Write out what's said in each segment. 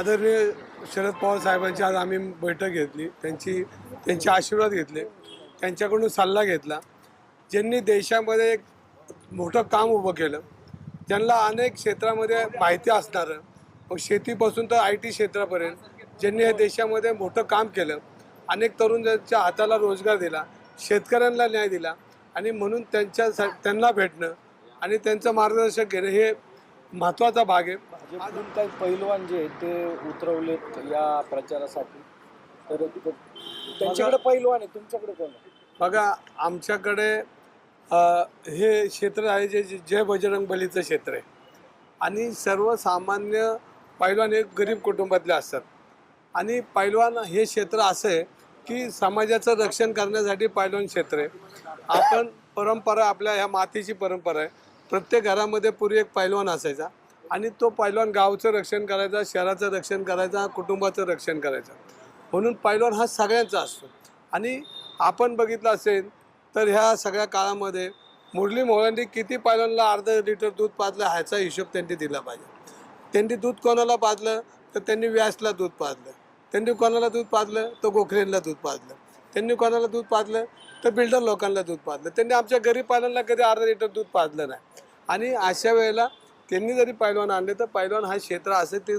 आदरणीय शरद पवार साहेबांची आज आम्ही बैठक घेतली. त्यांची त्यांचे आशीर्वाद घेतले. त्यांच्याकडून सल्ला घेतला. ज्यांनी देशामध्ये एक मोठं काम उभं केलं ज्यांना अनेक क्षेत्रामध्ये माहिती असणारं. मग शेतीपासून तर आय टी क्षेत्रापर्यंत ज्यांनी या देशामध्ये मोठं काम केलं अनेक तरुण ज्यांच्या हाताला रोजगार दिला शेतकऱ्यांना न्याय दिला आणि म्हणून त्यांच्या त्यांना भेटणं आणि त्यांचं मार्गदर्शन घेणं हे महत्त्वाचा भाग आहे. भाजपमधून काही पैलवान जे आहेत ते उतरवलेत या प्रचारासाठी. तर त्यांच्याकडे पैलवान आहे तुमच्याकडे कोण आहे? बघा आमच्याकडे हे क्षेत्र आहे जे जे- जय बजरंग बलीचं क्षेत्र आहे. आणि सर्वसामान्य पैलवान हे गरीब कुटुंबातले असतात. आणि पैलवान हे क्षेत्र असं आहे की समाजाचं रक्षण करण्यासाठी पैलवान क्षेत्र आहे. आपण परंपरा आपल्या ह्या मातीची परंपरा आहे. प्रत्येक घरामध्ये पूर्वी एक पैलवान असायचा. आणि तो पैलवान गावचं रक्षण करायचा शहराचं रक्षण करायचा कुटुंबाचं रक्षण करायचं. म्हणून पैलवान हा सगळ्यांचा असतो. आणि आपण बघितलं असेल तर ह्या सगळ्या काळामध्ये मुरली मोहळांनी किती पैलवानला अर्धा लिटर दूध पाजलं ह्याचा हिशोब त्यांनी दिला पाहिजे. त्यांनी दूध कोणाला पाजलं? तर त्यांनी व्यासला दूध पाजलं. त्यांनी कोणाला दूध पाजलं? तर गोखरेनला दूध पाजलं. त्यांनी कोणाला दूध पाजलं? तर बिल्डर लोकांना दूध पाजलं. त्यांनी आमच्या गरीब पाल्यांना कधी अर्धा लिटर दूध पाजलं नाही. आणि अशा वेळेला त्यांनी जरी पैलवान आणले तर पैलवान हा क्षेत्र असे ते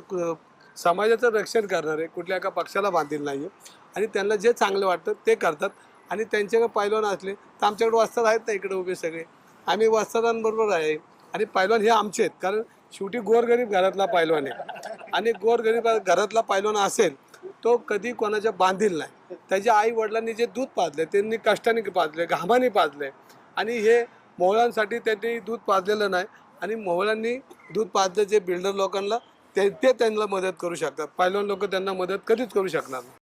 समाजाचं रक्षण करणार आहे. कुठल्या एका पक्षाला बांधील नाही आहे आणि त्यांना जे चांगलं वाटतं ते करतात. आणि त्यांच्याकडे पैलवान असले तर आमच्याकडे वस्ताद आहेत ना इकडे उभे सगळे. आम्ही वस्तादांबरोबर आहे. आणि पैलवान हे आमचे आहेत. कारण शेवटी गोरगरीब घरातला पैलवान आहे. आणि गोरगरीब घरातला पैलवान असेल तो कधी कोणाच्या बांधील नाही. त्याच्या आई वडिलांनी जे दूध पाजले त्यांनी कष्टाने पाजले घामाने पाजले आणि हे मोहळांसाठी त्यांनी दूध पाजलेलं नाही. आणि मोहळांनी दूध पाहतं जे बिल्डर लोकांना ते ते त्यांना मदत करू शकतात. पायलवान लोक त्यांना मदत कधीच करू शकणार नाही.